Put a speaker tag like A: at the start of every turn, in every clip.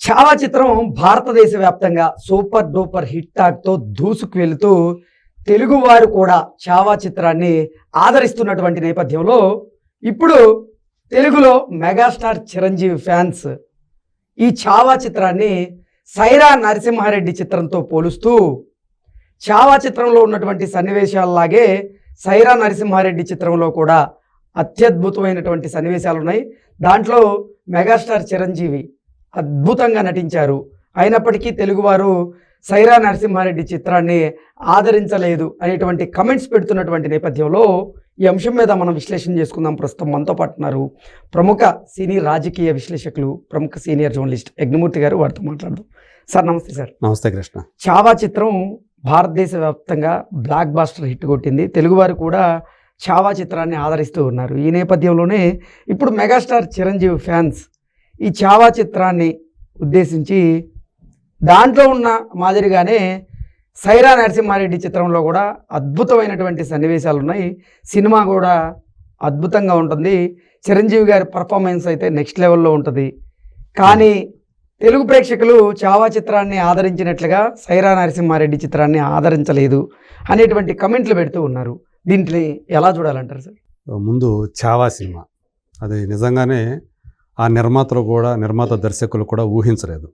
A: చావా చిత్రం భారతదేశ వ్యాప్తంగా సూపర్ డూపర్ హిట్ టాక్తో దూసుకు వెళుతూ తెలుగువారు కూడా చావా చిత్రాన్ని ఆదరిస్తున్నటువంటి నేపథ్యంలో ఇప్పుడు తెలుగులో మెగాస్టార్ చిరంజీవి ఫ్యాన్స్ ఈ చావా చిత్రాన్ని సైరా నరసింహారెడ్డి చిత్రంతో పోలుస్తూ చావా చిత్రంలో ఉన్నటువంటి సన్నివేశాలలాగే సైరా నరసింహారెడ్డి చిత్రంలో కూడా అత్యద్భుతమైనటువంటి సన్నివేశాలు ఉన్నాయి దాంట్లో మెగాస్టార్ చిరంజీవి అద్భుతంగా నటించారు. అయినప్పటికీ తెలుగువారు సైరా నరసింహారెడ్డి చిత్రాన్ని ఆదరించలేదు అనేటువంటి కమెంట్స్ పెడుతున్నటువంటి నేపథ్యంలో ఈ అంశం మీద మనం విశ్లేషణ చేసుకుందాం. ప్రస్తుతం మనతో పాటు ఉన్నారు ప్రముఖ సినీ రాజకీయ విశ్లేషకులు ప్రముఖ సీనియర్ జర్నలిస్ట్ యజ్ఞమూర్తి గారు వారితో మాట్లాడదాం. సార్ నమస్తే సార్.
B: నమస్తే కృష్ణ.
A: చావా చిత్రం భారతదేశ వ్యాప్తంగా బ్లాక్ బాస్టర్ హిట్ కొట్టింది. తెలుగువారు కూడా చావా చిత్రాన్ని ఆదరిస్తూ ఉన్నారు. ఈ నేపథ్యంలోనే ఇప్పుడు మెగాస్టార్ చిరంజీవి ఫ్యాన్స్ ఈ చావా చిత్రాన్ని ఉద్దేశించి దాంట్లో ఉన్న మాదిరిగానే సైరా నరసింహారెడ్డి చిత్రంలో కూడా అద్భుతమైనటువంటి సన్నివేశాలు ఉన్నాయి సినిమా కూడా అద్భుతంగా ఉంటుంది. చిరంజీవి గారి పర్ఫార్మెన్స్ అయితే నెక్స్ట్ లెవెల్లో ఉంటుంది. కానీ తెలుగు ప్రేక్షకులు చావా చిత్రాన్ని ఆదరించినట్లుగా సైరా నరసింహారెడ్డి చిత్రాన్ని ఆదరించలేదు అనేటువంటి కమెంట్లు పెడుతూ ఉన్నారు. దీంట్లో ఎలా చూడాలంటారు సార్?
B: ముందు చావా సినిమా. అది నిజంగానే ఆ నిర్మాతలు కూడా నిర్మాత దర్శకులు కూడా ఊహించలేదు.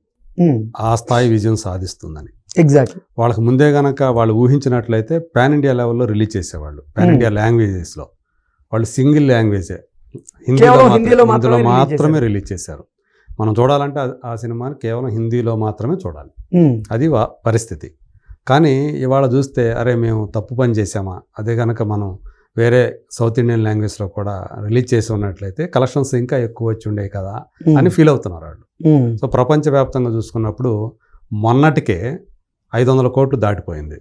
B: ఆ స్థాయి విజయం సాధిస్తుందని.
A: ఎగ్జాక్ట్లీ
B: వాళ్ళకి ముందే గనక వాళ్ళు ఊహించినట్లయితే పాన్ ఇండియా లెవెల్లో రిలీజ్ చేసేవాళ్ళు. పాన్. ఇండియా లాంగ్వేజెస్లో. వాళ్ళు సింగిల్ లాంగ్వేజే. హిందీలో
A: హిందీలో
B: మాత్రమే- రిలీజ్ చేశారు. మనం చూడాలంటే ఆ- సినిమాని కేవలం హిందీలో మాత్రమే చూడాలి. అది పరిస్థితి. కానీ ఇవాళ చూస్తే అరే మేము తప్పు పని చేసామా అదే కనుక మనం వేరే సౌత్ ఇండియన్ లాంగ్వేజ్లో కూడా రిలీజ్ చేసి ఉన్నట్లయితే కలెక్షన్స్ ఇంకా ఎక్కువ వచ్చి ఉండే కదా అని ఫీల్ అవుతున్నారు వాళ్ళు. సో ప్రపంచవ్యాప్తంగా చూసుకున్నప్పుడు మొన్నటికే ఐదు వందల కోట్లు దాటిపోయింది.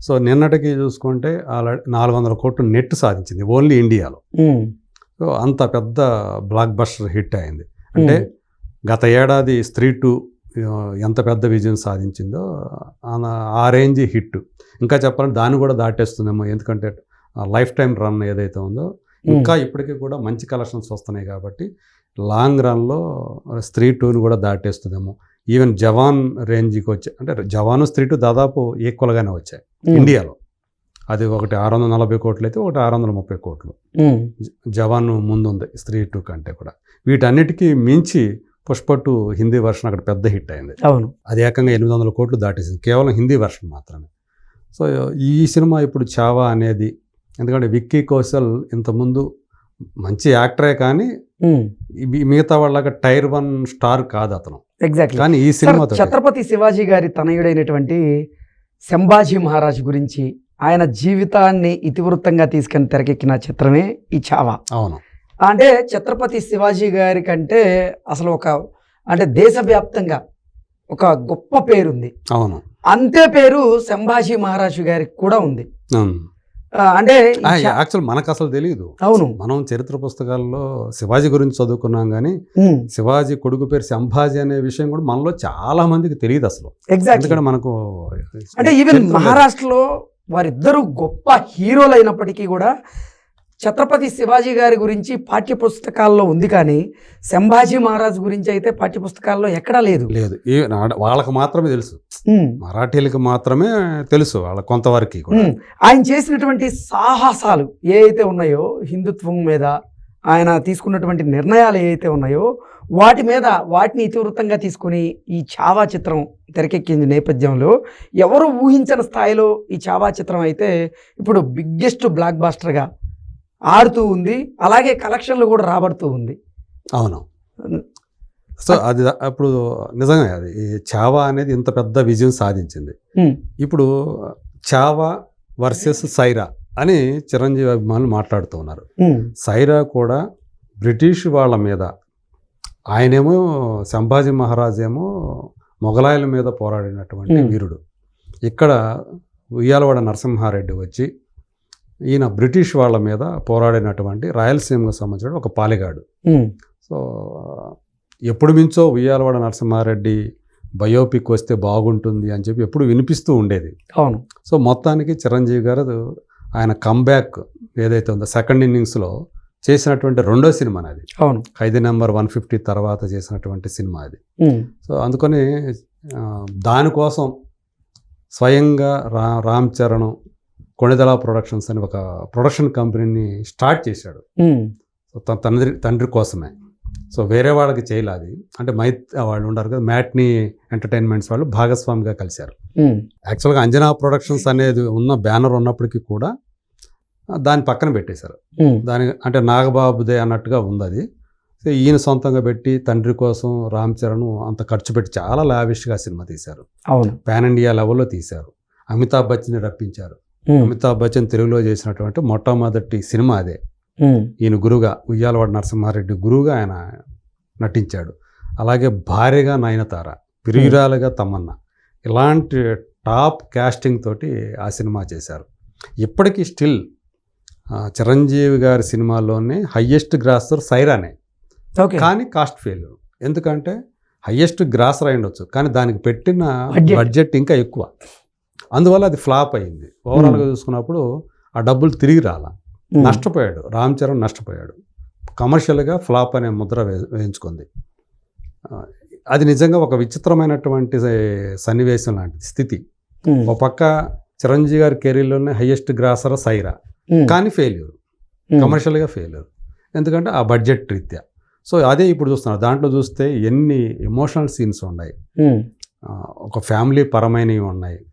B: సో నిన్నటికి చూసుకుంటే ఆల్రెడీ నాలుగు వందల కోట్లు నెట్ సాధించింది ఓన్లీ ఇండియాలో. సో అంత పెద్ద బ్లాక్ బస్టర్ హిట్ అయింది. అంటే గత ఏడాది స్త్రీ టూ ఎంత పెద్ద విజయం సాధించిందో ఆ- ఆ రేంజ్ హిట్. ఇంకా చెప్పాలంటే దాన్ని కూడా దాటేస్తుందేమో ఎందుకంటే లైఫ్ టైం రన్ ఏదైతే ఉందో ఇంకా ఇప్పటికీ కూడా మంచి కలెక్షన్స్ వస్తున్నాయి కాబట్టి లాంగ్ రన్లో స్త్రీ టూని కూడా దాటేస్తుందేమో. ఈవెన్ జవాన్ రేంజ్కి వచ్చాయి అంటే జవాన్ స్త్రీ టూ దాదాపు ఈక్వల్గానే వచ్చాయి ఇండియాలో. అది ఒకటి ఆరు వందల నలభై కోట్లు అయితే ఒకటి ఆరు వందల ముప్పై కోట్లు. జవాన్ ముందు ఉంది స్త్రీ టూ కంటే కూడా. వీటన్నిటికీ మించి పుష్ప టూ హిందీ వర్షన్ అక్కడ పెద్ద హిట్ అయింది.
A: అవును.
B: అది ఏకంగా ఎనిమిది వందల కోట్లు దాటేసింది. కేవలం హిందీ వర్షన్ మాత్రమే. సో ఈ సినిమా ఇప్పుడు చావా అనేది ఎందుకంటే విక్కీ కౌశల్ ఇంతకుముందు మంచి యాక్టరే కానీ మిగతా వాళ్ళగా టైర్ వన్ స్టార్ కాదు అతను.
A: ఎగ్జాక్ట్లీ
B: కానీ ఈ సినిమాతో
A: ఛత్రపతి శివాజీ గారి తనయుడైనటువంటి సంభాజీ మహారాజ్ గురించి ఆయన జీవితాన్ని ఇతివృత్తంగా తీసుకొని తెరకెక్కిన చిత్రమే ఈ చావా.
B: అవును.
A: అంటే ఛత్రపతి శివాజీ గారి కంటే అసలు ఒక అంటే దేశవ్యాప్తంగా ఒక గొప్ప పేరుంది.
B: అవును.
A: అంతే పేరు సంభాజీ మహారాజు గారికి కూడా ఉంది. అంటే
B: యాక్చువల్ మనకు అసలు తెలియదు
A: అవును.
B: మనం చరిత్ర పుస్తకాల్లో శివాజీ గురించి చదువుకున్నాం కానీ శివాజీ కొడుకు పేరు సంభాజీ అనే విషయం కూడా మనలో చాలా మందికి తెలియదు అసలు.
A: ఎగ్జాక్ట్లీ
B: ఎందుకంటే మనకు
A: అంటే ఈవెన్. మహారాష్ట్రలో వారిద్దరూ గొప్ప హీరోలు అయినప్పటికీ కూడా ఛత్రపతి శివాజీ గారి గురించి పాఠ్య పుస్తకాల్లో ఉంది కానీ సంభాజీ మహారాజ్ గురించి అయితే పాఠ్య పుస్తకాల్లో ఎక్కడా లేదు.
B: లేదు. వాళ్ళకి మాత్రమే తెలుసు. మరాఠీలకు మాత్రమే తెలుసు వాళ్ళ కొంతవరకు.
A: ఆయన చేసినటువంటి సాహసాలు ఏ అయితే ఉన్నాయో హిందుత్వం మీద ఆయన తీసుకున్నటువంటి నిర్ణయాలు ఏవైతే ఉన్నాయో వాటి మీద వాటిని ఇతివృత్తంగా తీసుకొని ఈ చావా చిత్రం తెరకెక్కింది నేపథ్యంలో ఎవరు ఊహించని స్థాయిలో ఈ చావా చిత్రం అయితే ఇప్పుడు బిగ్గెస్ట్ బ్లాక్ బాస్టర్గా ఆడుతూ ఉంది. అలాగే కలెక్షన్లు కూడా రాబడుతూ ఉంది.
B: అవును. సో అది అప్పుడు నిజంగా అది చావా అనేది ఇంత పెద్ద విజయం సాధించింది. ఇప్పుడు చావా వర్సెస్ సైరా అని చిరంజీవి అభిమానులు మాట్లాడుతూ ఉన్నారు. సైరా కూడా బ్రిటిష్ వాళ్ళ మీద ఆయనేమో సంభాజీ మహారాజ్ ఏమో మొఘలాయుల మీద పోరాడినటువంటి. వీరుడు. ఇక్కడ ఉయ్యాలవాడ నరసింహారెడ్డి వచ్చి ఈయన బ్రిటిష్ వాళ్ళ మీద పోరాడినటువంటి రాయలసీమకు సంబంధించిన ఒక పాలెగాడు.
A: ఉమ్,
B: సో ఎప్పుడు మించో ఉయ్యాలవాడ నరసింహారెడ్డి బయోపిక్ వస్తే బాగుంటుంది అని చెప్పి ఎప్పుడు వినిపిస్తూ ఉండేది.
A: అవును.
B: సో మొత్తానికి చిరంజీవి గారు ఆయన కంబ్యాక్ ఏదైతే ఉందో సెకండ్ ఇన్నింగ్స్లో చేసినటువంటి రెండో సినిమా అది.
A: అవును.
B: ఖైదీ నెంబర్ వన్ ఫిఫ్టీ తర్వాత చేసినటువంటి సినిమా అది.
A: ఉమ్,
B: సో అందుకని దానికోసం స్వయంగా రా రామ్ చరణ్ కొణిదల ప్రొడక్షన్స్ అని ఒక ప్రొడక్షన్ కంపెనీని స్టార్ట్ చేశాడు. సో తన తండ్రి తండ్రి కోసమే. సో వేరే వాళ్ళకి చేయలే అది. అంటే మైత్ వాళ్ళు ఉంటారు కదా మ్యాట్నీ ఎంటర్టైన్మెంట్స్ వాళ్ళు భాగస్వామిగా కలిశారు. యాక్చువల్గా అంజనా ప్రొడక్షన్స్ అనేది ఉన్న బ్యానర్ ఉన్నప్పటికీ కూడా ఆ, దాన్ని పక్కన పెట్టేశారు. దాని అంటే నాగబాబుదే అన్నట్టుగా ఉంది అది. సో ఈయన సొంతంగా పెట్టి తండ్రి కోసం రామ్ చరణ్ అంత ఖర్చు పెట్టి చాలా లావిష్గా సినిమా తీశారు.
A: అవును.
B: పాన్ ఇండియా లెవెల్లో తీశారు. అమితాబ్ బచ్చన్ని రప్పించారు. అమితాబ్ బచ్చన్ తెలుగులో చేసినటువంటి మొట్టమొదటి సినిమా అదే. ఈయన గురుగా ఉయ్యాలవాడ నరసింహారెడ్డి గురువుగా ఆయన నటించాడు. అలాగే భార్యగా నయనతార పిరియురాలుగా తమన్నా ఇలాంటి టాప్ కాస్టింగ్ తోటి ఆ సినిమా చేశారు. ఇప్పటికీ స్టిల్ చిరంజీవి గారి సినిమాల్లోనే హయ్యెస్ట్ గ్రాసర్ సైరానే. కానీ కాస్ట్ ఫెయిల్యూర్. ఎందుకంటే హయ్యెస్ట్ గ్రాసర్ అయి ఉండొచ్చు కానీ దానికి పెట్టిన. బడ్జెట్ ఇంకా ఎక్కువ. అందువల్ల అది ఫ్లాప్ అయింది. ఓవరాల్గా చూసుకున్నప్పుడు ఆ డబ్బులు తిరిగి రాలా. నష్టపోయాడు. రామ్ చరణ్ నష్టపోయాడు. కమర్షియల్గా ఫ్లాప్ అనే ముద్ర వే- వేయించుకుంది. అది నిజంగా ఒక విచిత్రమైనటువంటి సన్నివేశం లాంటిది స్థితి. ఒక పక్క చిరంజీవి గారి కెరీర్లోనే హయ్యెస్ట్ గ్రాసర్ సైరా. కానీ ఫెయిల్యూర్. కమర్షియల్గా ఫెయిల్యూర్. ఎందుకంటే ఆ బడ్జెట్ రీత్యా. సో అదే ఇప్పుడు చూస్తున్నారు. దాంట్లో చూస్తే ఎన్ని ఎమోషనల్ సీన్స్ ఉన్నాయి. ఒక ఫ్యామిలీ పరమైనవి ఉన్నాయి.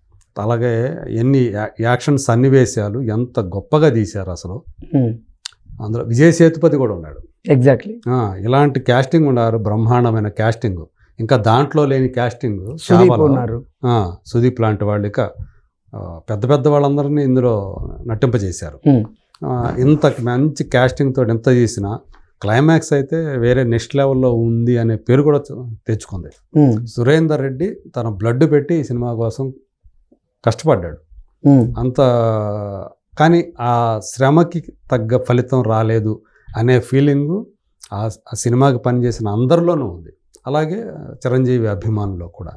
B: అలాగే ఎన్ని యాక్షన్ సన్నివేశాలు ఎంత గొప్పగా తీశారు అసలు. అందులో విజయ్ సేతుపతి కూడా ఉన్నాడు.
A: ఎగ్జాక్ట్లీ
B: ఇలాంటి క్యాస్టింగ్ ఉన్నారు బ్రహ్మాండమైన క్యాస్టింగ్ ఇంకా దాంట్లో లేని క్యాస్టింగ్
A: ఉన్నారు.
B: సుదీప్ లాంటి వాళ్ళు ఇక పెద్ద పెద్ద వాళ్ళందరినీ ఇందులో నటింపజేశారు. ఇంత మంచి క్యాస్టింగ్ తోటి ఎంత చేసినా క్లైమాక్స్ అయితే వేరే నెక్స్ట్ లెవెల్లో ఉంది అనే పేరు కూడా తెచ్చుకుంది. సురేందర్ రెడ్డి తన బ్లడ్ పెట్టి ఈ సినిమా కోసం కష్టపడ్డాడు. అంత కానీ ఆ శ్రమకి తగ్గ ఫలితం రాలేదు అనే ఫీలింగు ఆ సినిమాకి పనిచేసిన అందరిలోనూ ఉంది. అలాగే చిరంజీవి అభిమానుల్లో కూడా.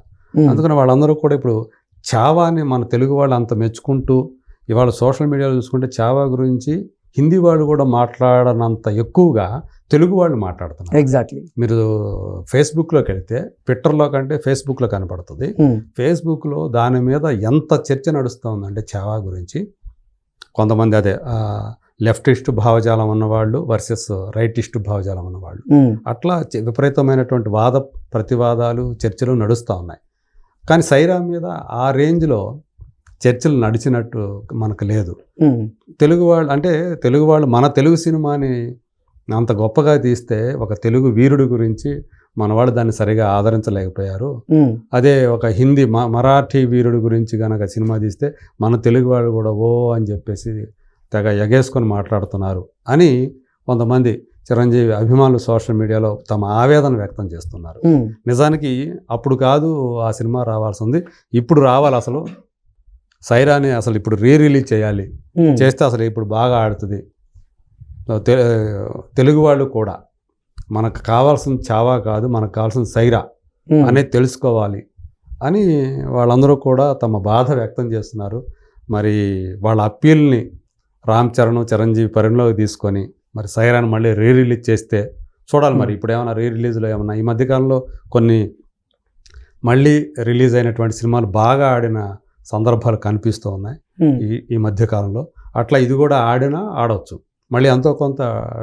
B: అందుకని వాళ్ళందరూ కూడా ఇప్పుడు చావాని మన తెలుగు వాళ్ళు అంత మెచ్చుకుంటూ ఇవాళ సోషల్ మీడియాలో చూసుకుంటే చావా గురించి హిందీ వాళ్ళు కూడా మాట్లాడనంత ఎక్కువగా తెలుగు వాళ్ళు మాట్లాడుతున్నారు.
A: ఎగ్జాక్ట్లీ
B: మీరు ఫేస్బుక్లోకి వెళితే ట్విట్టర్లో కంటే ఫేస్బుక్లో కనపడుతుంది.
A: ఉమ్,
B: ఫేస్బుక్లో దాని మీద ఎంత చర్చ నడుస్తూ ఉందంటే చావా గురించి. కొంతమంది అదే లెఫ్టిస్ట్ భావజాలం ఉన్నవాళ్ళు వర్సెస్ రైటిస్ట్ భావజాలం ఉన్నవాళ్ళు.
A: ఉమ్,
B: అట్లా విపరీతమైనటువంటి వాద ప్రతివాదాలు చర్చలు నడుస్తూ ఉన్నాయి. కానీ సైరా మీద ఆ రేంజ్లో చర్చలు నడిచినట్టు మనకు లేదు.
A: ఉమ్,
B: తెలుగు వాళ్ళు అంటే తెలుగు వాళ్ళు మన తెలుగు సినిమాని అంత గొప్పగా తీస్తే ఒక తెలుగు వీరుడి గురించి మన వాళ్ళు దాన్ని సరిగా ఆదరించలేకపోయారు. అదే ఒక హిందీ మ- మరాఠీ వీరుడి గురించి కనుక సినిమా తీస్తే మన తెలుగు వాళ్ళు కూడా ఓ అని చెప్పేసి తెగ ఎగేసుకొని మాట్లాడుతున్నారు అని కొంతమంది చిరంజీవి అభిమానులు సోషల్ మీడియాలో తమ ఆవేదన వ్యక్తం చేస్తున్నారు. నిజానికి అప్పుడు కాదు ఆ సినిమా రావాల్సి ఉంది. ఇప్పుడు రావాలి అసలు. సైరాని అసలు ఇప్పుడు రీ రిలీజ్ చేయాలి చేస్తే అసలు ఇప్పుడు బాగా ఆడుతుంది. తెలుగు వాళ్ళు కూడా మనకు కావాల్సిన చావా కాదు మనకు కావాల్సిన సైరా అనేది తెలుసుకోవాలి అని వాళ్ళందరూ కూడా తమ బాధ వ్యక్తం చేస్తున్నారు. మరి వాళ్ళ అప్పీల్ని రామ్ చరణ్ చిరంజీవి పరిణలోకి తీసుకొని మరి సైరాన్ని మళ్ళీ రీ రిలీజ్ చేస్తే చూడాలి మరి. ఇప్పుడు ఏమైనా రీ రిలీజ్లో ఏమన్నా ఈ మధ్యకాలంలో కొన్ని మళ్ళీ రిలీజ్ అయినటువంటి సినిమాలు బాగా ఆడిన సందర్భాలు కనిపిస్తూ ఉన్నాయి. ఈ ఈ మధ్యకాలంలో అట్లా ఇది కూడా ఆడినా ఆడవచ్చు మళ్ళీ ఎంతో కొంత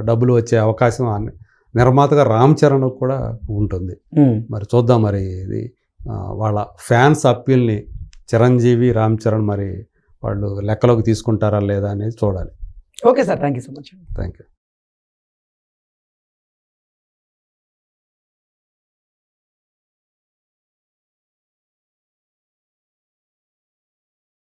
B: డబ్బులు వచ్చే అవకాశం నిర్మాతగా రామ్ చరణ్ కూడా ఉంటుంది. మరి చూద్దాం మరి ఇది వాళ్ళ ఫ్యాన్స్ అప్పీల్ని చిరంజీవి రామ్ చరణ్ మరి వాళ్ళు లెక్కలోకి తీసుకుంటారా లేదా అనేది చూడాలి.
A: Okay sir thank you so much.
B: Thank you